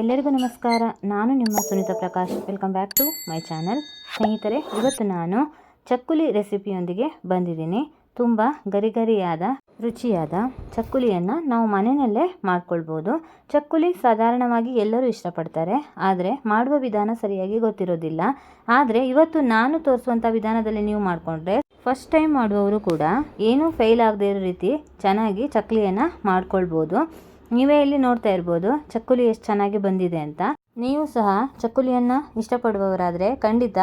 ಎಲ್ಲರಿಗೂ ನಮಸ್ಕಾರ. ನಾನು ನಿಮ್ಮ Sunitha Prakash. Welcome back to my channel ಸ್ನೇಹಿತರೆ, ಇವತ್ತು ನಾನು ಚಕ್ಕುಲಿ ರೆಸಿಪಿಯೊಂದಿಗೆ ಬಂದಿದ್ದೀನಿ. ತುಂಬ ಗರಿಗರಿಯಾದ, ರುಚಿಯಾದ ಚಕ್ಕುಲಿಯನ್ನು ನಾವು ಮನೆಯಲ್ಲೇ ಮಾಡ್ಕೊಳ್ಬೋದು. ಚಕ್ಕುಲಿ ಸಾಧಾರಣವಾಗಿ ಎಲ್ಲರೂ ಇಷ್ಟಪಡ್ತಾರೆ. ಆದರೆ ಮಾಡುವ ವಿಧಾನ ಸರಿಯಾಗಿ ಗೊತ್ತಿರೋದಿಲ್ಲ. ಆದರೆ ಇವತ್ತು ನಾನು ತೋರಿಸುವಂಥ ವಿಧಾನದಲ್ಲಿ ನೀವು ಮಾಡಿಕೊಂಡ್ರೆ ಫಸ್ಟ್ ಟೈಮ್ ಮಾಡುವವರು ಕೂಡ ಏನೂ ಫೇಲ್ ಆಗದೇ ಇರೋ ರೀತಿ ಚೆನ್ನಾಗಿ ಚಕ್ಕುಲಿಯನ್ನು ಮಾಡ್ಕೊಳ್ಬೋದು. ನೀವೇ ಇಲ್ಲಿ ನೋಡ್ತಾ ಇರ್ಬೋದು, ಚಕ್ಕುಲಿ ಎಷ್ಟು ಚೆನ್ನಾಗಿ ಬಂದಿದೆ ಅಂತ. ನೀವು ಸಹ ಚಕ್ಕುಲಿಯನ್ನು ಇಷ್ಟಪಡುವವರಾದರೆ ಖಂಡಿತ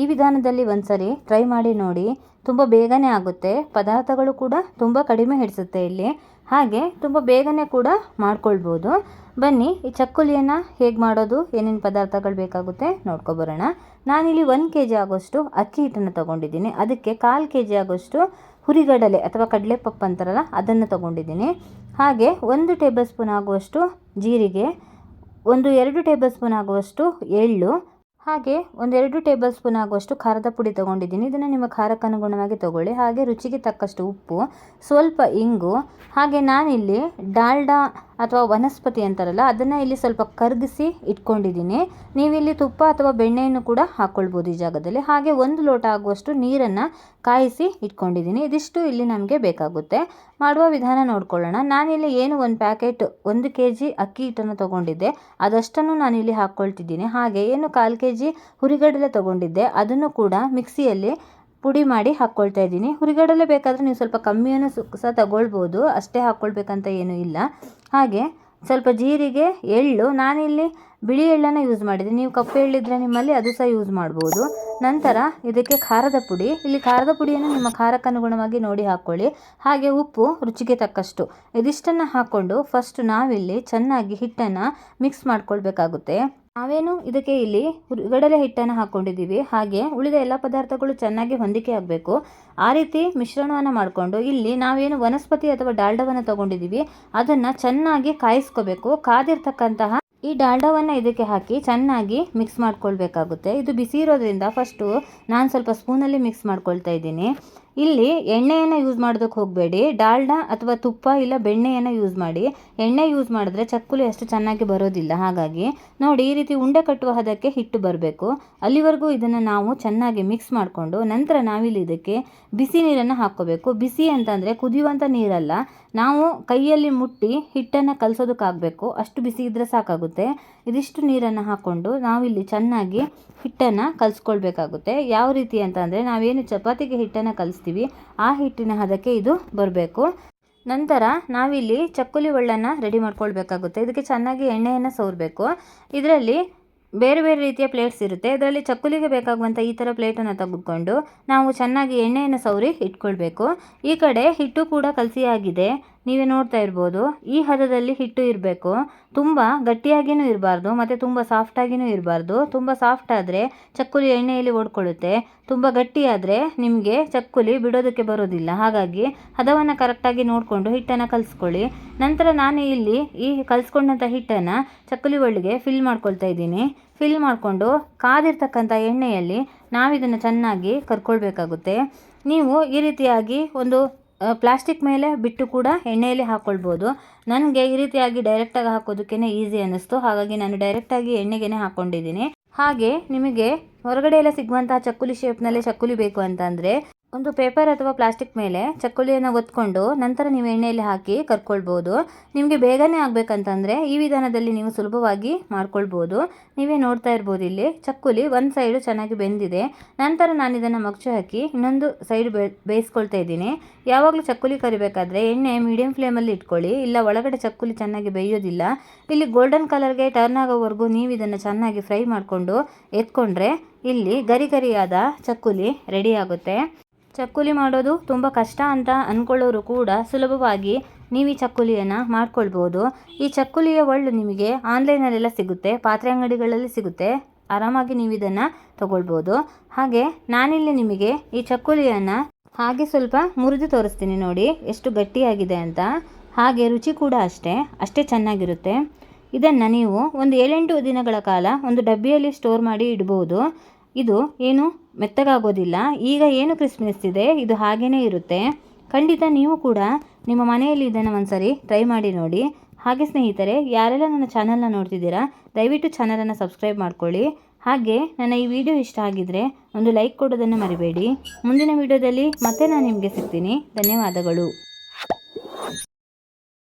ಈ ವಿಧಾನದಲ್ಲಿ ಒಂದ್ಸರಿ ಟ್ರೈ ಮಾಡಿ ನೋಡಿ. ತುಂಬ ಬೇಗನೆ ಆಗುತ್ತೆ. ಪದಾರ್ಥಗಳು ಕೂಡ ತುಂಬ ಕಡಿಮೆ ಹಿಡಿಸುತ್ತೆ ಇಲ್ಲಿ. ಹಾಗೆ ತುಂಬ ಬೇಗನೆ ಕೂಡ ಮಾಡ್ಕೊಳ್ಬೋದು. ಬನ್ನಿ, ಈ ಚಕ್ಕುಲಿಯನ್ನು ಹೇಗೆ ಮಾಡೋದು, ಏನೇನು ಪದಾರ್ಥಗಳು ಬೇಕಾಗುತ್ತೆ ನೋಡ್ಕೊಬರೋಣ ನಾನಿಲ್ಲಿ ಒಂದು ಕೆ ಜಿ ಆಗೋಷ್ಟು ಅಕ್ಕಿ ಹಿಟ್ಟನ್ನು ತೊಗೊಂಡಿದ್ದೀನಿ. ಅದಕ್ಕೆ ಕಾಲು ಕೆ ಜಿ ಆಗೋಷ್ಟು ಹುರಿಗಡಲೆ ಅಥವಾ ಕಡಲೆಪಪ್ಪು ಅಂತಾರಲ್ಲ, ಅದನ್ನು ತೊಗೊಂಡಿದ್ದೀನಿ. ಹಾಗೆ ಒಂದು ಟೇಬಲ್ ಸ್ಪೂನ್ ಆಗುವಷ್ಟು ಜೀರಿಗೆ, ಒಂದು ಎರಡು ಟೇಬಲ್ ಸ್ಪೂನ್ ಆಗುವಷ್ಟು ಎಳ್ಳು ಹಾಗೆ ಒಂದೆರಡು ಟೇಬಲ್ ಸ್ಪೂನ್ ಆಗುವಷ್ಟು ಖಾರದ ಪುಡಿ ತೊಗೊಂಡಿದ್ದೀನಿ. ಇದನ್ನು ನಿಮ್ಮ ಖಾರಕ್ಕೆ ಅನುಗುಣವಾಗಿ ತೊಗೊಳ್ಳಿ. ಹಾಗೆ ರುಚಿಗೆ ತಕ್ಕಷ್ಟು ಉಪ್ಪು, ಸ್ವಲ್ಪ ಇಂಗು, ಹಾಗೆ ನಾನಿಲ್ಲಿ ಡಾಲ್ಡಾ ಅಥವಾ ವನಸ್ಪತಿ ಅಂತಾರಲ್ಲ, ಅದನ್ನು ಇಲ್ಲಿ ಸ್ವಲ್ಪ ಕರಗಿಸಿ ಇಟ್ಕೊಂಡಿದ್ದೀನಿ. ನೀವಿಲ್ಲಿ ತುಪ್ಪ ಅಥವಾ ಬೆಣ್ಣೆಯನ್ನು ಕೂಡ ಹಾಕ್ಕೊಳ್ಬೋದು ಈ ಜಾಗದಲ್ಲಿ. ಹಾಗೆ ಒಂದು ಲೋಟ ಆಗುವಷ್ಟು ನೀರನ್ನು ಕಾಯಿಸಿ ಇಟ್ಕೊಂಡಿದ್ದೀನಿ. ಇದಿಷ್ಟು ಇಲ್ಲಿ ನಮಗೆ ಬೇಕಾಗುತ್ತೆ. ಮಾಡುವ ವಿಧಾನ ನೋಡ್ಕೊಳ್ಳೋಣ. ನಾನಿಲ್ಲಿ ಏನು ಒಂದು ಪ್ಯಾಕೆಟ್ ಒಂದು ಕೆ ಜಿ ಅಕ್ಕಿ ಹಿಟ್ಟನ್ನು ತೊಗೊಂಡಿದ್ದೆ. ಅದಷ್ಟನ್ನು ನಾನಿಲ್ಲಿ ಹಾಕ್ಕೊಳ್ತಿದ್ದೀನಿ ಹಾಗೆ ಏನು ಕಾಲು ಕೆ ಜಿ ಹುರಿಗಡಲೆ ತೊಗೊಂಡಿದ್ದೆ. ಅದನ್ನು ಕೂಡ ಮಿಕ್ಸಿಯಲ್ಲಿ ಪುಡಿ ಮಾಡಿ ಹಾಕ್ಕೊಳ್ತಾ ಇದ್ದೀನಿ. ಹುರಿಗಡಲೆ ಬೇಕಾದರೆ ನೀವು ಸ್ವಲ್ಪ ಕಮ್ಮಿಯನ್ನು ಸಹ ತಗೊಳ್ಬೋದು. ಅಷ್ಟೇ ಹಾಕ್ಕೊಳ್ಬೇಕಂತ ಏನೂ ಇಲ್ಲ. ಹಾಗೆ ಸ್ವಲ್ಪ ಜೀರಿಗೆ, ಎಳ್ಳು, ನಾನಿಲ್ಲಿ ಬಿಳಿ ಎಳ್ಳನ್ನು ಯೂಸ್ ಮಾಡಿದ್ದೀನಿ. ನೀವು ಕಪ್ಪು ಎಳ್ಳಿದ್ರೆ ನಿಮ್ಮಲ್ಲಿ ಅದು ಸಹ ಯೂಸ್ ಮಾಡ್ಬೋದು. ನಂತರ ಇದಕ್ಕೆ ಖಾರದ ಪುಡಿ. ಇಲ್ಲಿ ಖಾರದ ಪುಡಿಯನ್ನು ನಿಮ್ಮ ಖಾರಕ್ಕನುಗುಣವಾಗಿ ನೋಡಿ ಹಾಕ್ಕೊಳ್ಳಿ. ಹಾಗೆ ಉಪ್ಪು ರುಚಿಗೆ ತಕ್ಕಷ್ಟು. ಇದಿಷ್ಟನ್ನು ಹಾಕ್ಕೊಂಡು ಫಸ್ಟ್ ನಾವಿಲ್ಲಿ ಚೆನ್ನಾಗಿ ಹಿಟ್ಟನ್ನು ಮಿಕ್ಸ್ ಮಾಡ್ಕೊಳ್ಬೇಕಾಗುತ್ತೆ. ನಾವೇನು ಇದಕ್ಕೆ ಇಲ್ಲಿ ಗಡಲೆ ಹಿಟ್ಟನ್ನು ಹಾಕ್ಕೊಂಡಿದ್ದೀವಿ. ಹಾಗೆ ಉಳಿದ ಎಲ್ಲ ಪದಾರ್ಥಗಳು ಚೆನ್ನಾಗಿ ಹೊಂದಿಕೆ ಆಗಬೇಕು. ಆ ರೀತಿ ಮಿಶ್ರಣವನ್ನು ಮಾಡಿಕೊಂಡು ಇಲ್ಲಿ ನಾವೇನು ವನಸ್ಪತಿ ಅಥವಾ ಡಾಲ್ಡವನ್ನು ತಗೊಂಡಿದ್ದೀವಿ. ಅದನ್ನು ಚೆನ್ನಾಗಿ ಕಾಯಿಸ್ಕೋಬೇಕು. ಕಾದಿರ್ತಕ್ಕಂತಹ ಈ ಡಾಲ್ಡವನ್ನು ಇದಕ್ಕೆ ಹಾಕಿ ಚೆನ್ನಾಗಿ ಮಿಕ್ಸ್ ಮಾಡ್ಕೊಳ್ಬೇಕಾಗುತ್ತೆ. ಇದು ಬಿಸಿ ಇರೋದ್ರಿಂದ ಫಸ್ಟು ನಾನು ಸ್ವಲ್ಪ ಸ್ಪೂನಲ್ಲಿ ಮಿಕ್ಸ್ ಮಾಡ್ಕೊಳ್ತಾ ಇದ್ದೀನಿ. ಇಲ್ಲಿ ಎಣ್ಣೆಯನ್ನು ಯೂಸ್ ಮಾಡೋದಕ್ಕೆ ಹೋಗಬೇಡಿ, ಡಾಲ್ಡಾ ಅಥವಾ ತುಪ್ಪ ಇಲ್ಲ ಬೆಣ್ಣೆಯನ್ನು ಯೂಸ್ ಮಾಡಿ. ಎಣ್ಣೆ ಯೂಸ್ ಮಾಡಿದ್ರೆ ಚಕ್ಕುಲಿ ಅಷ್ಟು ಚೆನ್ನಾಗಿ ಬರೋದಿಲ್ಲ. ಹಾಗಾಗಿ ನೋಡಿ, ಈ ರೀತಿ ಉಂಡೆ ಕಟ್ಟುವ ಹದಕ್ಕೆ ಹಿಟ್ಟು ಬರಬೇಕು. ಅಲ್ಲಿವರೆಗೂ ಇದನ್ನು ನಾವು ಚೆನ್ನಾಗಿ ಮಿಕ್ಸ್ ಮಾಡಿಕೊಂಡು ನಂತರ ನಾವಿಲ್ಲಿ ಇದಕ್ಕೆ ಬಿಸಿ ನೀರನ್ನು ಹಾಕ್ಕೋಬೇಕು. ಬಿಸಿ ಅಂತಂದರೆ ಕುದಿಯುವಂಥ ನೀರಲ್ಲ ನಾವು ಕೈಯಲ್ಲಿ ಮುಟ್ಟಿ ಹಿಟ್ಟನ್ನು ಕಲಸೋದಕ್ಕಾಗಬೇಕು. ಅಷ್ಟು ಬಿಸಿ ಇದ್ದರೆ ಸಾಕಾಗುತ್ತೆ. ಇದಿಷ್ಟು ನೀರನ್ನು ಹಾಕ್ಕೊಂಡು ನಾವಿಲ್ಲಿ ಚೆನ್ನಾಗಿ ಹಿಟ್ಟನ್ನು ಕಲಿಸ್ಕೊಳ್ಬೇಕಾಗುತ್ತೆ. ಯಾವ ರೀತಿ ಅಂತಂದರೆ ನಾವೇನು ಚಪಾತಿಗೆ ಹಿಟ್ಟನ್ನು ಕಲಿಸ್ತೀವಿ, ಆ ಹಿಟ್ಟಿನ ಹದಕ್ಕೆ ಇದು ಬರಬೇಕು. ನಂತರ ನಾವಿಲ್ಲಿ ಚಕ್ಕುಲಿ ಒಳ್ಳನ್ನು ರೆಡಿ ಮಾಡ್ಕೊಳ್ಬೇಕಾಗುತ್ತೆ. ಇದಕ್ಕೆ ಚೆನ್ನಾಗಿ ಎಣ್ಣೆಯನ್ನು ಸವರಬೇಕು ಇದರಲ್ಲಿ ಬೇರೆ ಬೇರೆ ರೀತಿಯ ಪ್ಲೇಟ್ಸ್ ಇರುತ್ತೆ. ಅದರಲ್ಲಿ ಚಕ್ಕುಲಿಗೆ ಬೇಕಾಗುವಂಥ ಈ ಥರ ಪ್ಲೇಟನ್ನು ತೆಗೆದುಕೊಂಡು ನಾವು ಚೆನ್ನಾಗಿ ಎಣ್ಣೆಯನ್ನು ಸವರಿ ಇಟ್ಕೊಳ್ಬೇಕು. ಈ ಕಡೆ ಹಿಟ್ಟು ಕೂಡ ಕಲಸಿಯಾಗಿದೆ. ನೀವೇ ನೋಡ್ತಾ ಇರ್ಬೋದು, ಈ ಹದದಲ್ಲಿ ಹಿಟ್ಟು ಇರಬೇಕು. ತುಂಬ ಗಟ್ಟಿಯಾಗಿಯೂ ಇರಬಾರ್ದು, ಮತ್ತು ತುಂಬ ಸಾಫ್ಟಾಗಿಯೂ ಇರಬಾರ್ದು. ತುಂಬ ಸಾಫ್ಟ್ ಆದರೆ ಚಕ್ಕುಲಿ ಎಣ್ಣೆಯಲ್ಲಿ ಓಡ್ಕೊಳ್ಳುತ್ತೆ ತುಂಬ ಗಟ್ಟಿಯಾದರೆ ನಿಮಗೆ ಚಕ್ಕುಲಿ ಬಿಡೋದಕ್ಕೆ ಬರೋದಿಲ್ಲ. ಹಾಗಾಗಿ ಹದವನ್ನು ಕರೆಕ್ಟಾಗಿ ನೋಡಿಕೊಂಡು ಹಿಟ್ಟನ್ನು ಕಲಿಸ್ಕೊಳ್ಳಿ. ನಂತರ ನಾನು ಇಲ್ಲಿ ಈ ಕಲಿಸ್ಕೊಂಡಂಥ ಹಿಟ್ಟನ್ನು ಚಕ್ಕುಲಿ ಒಳ್ಳಿಗೆ ಫಿಲ್ ಮಾಡ್ಕೊಳ್ತಾ ಇದ್ದೀನಿ. ಫಿಲ್ ಮಾಡಿಕೊಂಡು ಕಾದಿರ್ತಕ್ಕಂಥ ಎಣ್ಣೆಯಲ್ಲಿ ನಾವಿದನ್ನು ಚೆನ್ನಾಗಿ ಕರ್ಕೊಳ್ಬೇಕಾಗುತ್ತೆ. ನೀವು ಈ ರೀತಿಯಾಗಿ ಒಂದು ಪ್ಲಾಸ್ಟಿಕ್ ಮೇಲೆ ಬಿಟ್ಟು ಕೂಡ ಎಣ್ಣೆಯಲ್ಲಿ ಹಾಕ್ಕೊಳ್ಬೋದು ನನಗೆ ಈ ರೀತಿಯಾಗಿ ಡೈರೆಕ್ಟಾಗಿ ಹಾಕೋದಕ್ಕೇ ಈಸಿ ಅನ್ನಿಸ್ತು. ಹಾಗಾಗಿ ನಾನು ಡೈರೆಕ್ಟಾಗಿ ಎಣ್ಣೆಗೆನೆ ಹಾಕ್ಕೊಂಡಿದ್ದೀನಿ ಹಾಗೆ ನಿಮಗೆ ಹೊರಗಡೆ ಎಲ್ಲ ಸಿಗುವಂತಹ ಚಕ್ಕುಲಿ ಶೇಪ್ನಲ್ಲೇ ಚಕ್ಕುಲಿ ಬೇಕು ಅಂತಂದರೆ ಒಂದು ಪೇಪರ್ ಅಥವಾ ಪ್ಲಾಸ್ಟಿಕ್ ಮೇಲೆ ಚಕ್ಕುಲಿಯನ್ನು ಒತ್ಕೊಂಡು ನಂತರ ನೀವು ಎಣ್ಣೆಯಲ್ಲಿ ಹಾಕಿ ಕರ್ಕೊಳ್ಬೋದು. ನಿಮಗೆ ಬೇಗನೆ ಆಗಬೇಕಂತಂದರೆ ಈ ವಿಧಾನದಲ್ಲಿ ನೀವು ಸುಲಭವಾಗಿ ಮಾಡ್ಕೊಳ್ಬೋದು. ನೀವೇ ನೋಡ್ತಾ ಇರ್ಬೋದು ಇಲ್ಲಿ, ಚಕ್ಕುಲಿ ಒಂದು ಸೈಡು ಚೆನ್ನಾಗಿ ಬೆಂದಿದೆ. ನಂತರ ನಾನು ಇದನ್ನು ಮಗ್ಚು ಹಾಕಿ ಇನ್ನೊಂದು ಸೈಡ್ ಬೇಯಿಸ್ಕೊಳ್ತಾ ಇದ್ದೀನಿ. ಯಾವಾಗಲೂ ಚಕ್ಕುಲಿ ಕರಿಬೇಕಾದ್ರೆ ಎಣ್ಣೆ ಮೀಡಿಯಂ ಫ್ಲೇಮಲ್ಲಿ ಇಟ್ಕೊಳ್ಳಿ, ಇಲ್ಲ ಒಳಗಡೆ ಚಕ್ಕುಲಿ ಚೆನ್ನಾಗಿ ಬೇಯೋದಿಲ್ಲ. ಇಲ್ಲಿ ಗೋಲ್ಡನ್ ಕಲರ್ಗೆ ಟರ್ನ್ ಆಗೋವರೆಗೂ ನೀವು ಇದನ್ನು ಚೆನ್ನಾಗಿ ಫ್ರೈ ಮಾಡಿಕೊಂಡು ಎತ್ಕೊಂಡ್ರೆ ಇಲ್ಲಿ ಗರಿ ಗರಿಯಾದ ಚಕ್ಕುಲಿ ರೆಡಿ ಆಗುತ್ತೆ. ಚಕ್ಕುಲಿ ಮಾಡೋದು ತುಂಬ ಕಷ್ಟ ಅಂತ ಅಂದ್ಕೊಳ್ಳೋರು ಕೂಡ ಸುಲಭವಾಗಿ ನೀವು ಈ ಚಕ್ಕುಲಿಯನ್ನು ಮಾಡ್ಕೊಳ್ಬೋದು. ಈ ಚಕ್ಕುಲಿಯ ಒಳ್ಳು ನಿಮಗೆ ಆನ್ಲೈನಲ್ಲೆಲ್ಲ ಸಿಗುತ್ತೆ, ಪಾತ್ರೆ ಅಂಗಡಿಗಳಲ್ಲಿ ಸಿಗುತ್ತೆ. ಆರಾಮಾಗಿ ನೀವು ಇದನ್ನು ತಗೊಳ್ಬೋದು. ಹಾಗೆ ನಾನಿಲ್ಲಿ ನಿಮಗೆ ಈ ಚಕ್ಕುಲಿಯನ್ನು ಹಾಗೆ ಸ್ವಲ್ಪ ಮುರಿದು ತೋರಿಸ್ತೀನಿ ನೋಡಿ, ಎಷ್ಟು ಗಟ್ಟಿಯಾಗಿದೆ ಅಂತ. ಹಾಗೆ ರುಚಿ ಕೂಡ ಅಷ್ಟೇ ಅಷ್ಟೇ ಚೆನ್ನಾಗಿರುತ್ತೆ. ಇದನ್ನು ನೀವು ಒಂದು ಏಳೆಂಟು ದಿನಗಳ ಕಾಲ ಒಂದು ಡಬ್ಬಿಯಲ್ಲಿ ಸ್ಟೋರ್ ಮಾಡಿ ಇಡ್ಬೋದು. ಇದು ಏನು ಮೆತ್ತಗಾಗೋದಿಲ್ಲ. ಈಗ ಏನು ಕ್ರಿಸ್ಮಸ್ ಇದೆ? ಇದು ಹಾಗೇ ಇರುತ್ತೆ. ಖಂಡಿತ ನೀವು ಕೂಡ ನಿಮ್ಮ ಮನೆಯಲ್ಲಿ ಇದನ್ನು ಒಂದ್ಸರಿ ಟ್ರೈ ಮಾಡಿ ನೋಡಿ. ಹಾಗೆ ಸ್ನೇಹಿತರೆ, ಯಾರೆಲ್ಲ ನನ್ನ ಚಾನಲ್ನ ನೋಡ್ತಿದ್ದೀರಾ, ದಯವಿಟ್ಟು ಚಾನಲನ್ನು ಸಬ್ಸ್ಕ್ರೈಬ್ ಮಾಡ್ಕೊಳ್ಳಿ. ಹಾಗೆ ನನ್ನ ಈ ವಿಡಿಯೋ ಇಷ್ಟ ಆಗಿದ್ರೆ ಒಂದು ಲೈಕ್ ಕೊಡೋದನ್ನು ಮರಿಬೇಡಿ. ಮುಂದಿನ ವಿಡಿಯೋದಲ್ಲಿ ಮತ್ತೆ ನಾನು ನಿಮಗೆ ಸಿಗ್ತೀನಿ. ಧನ್ಯವಾದಗಳು.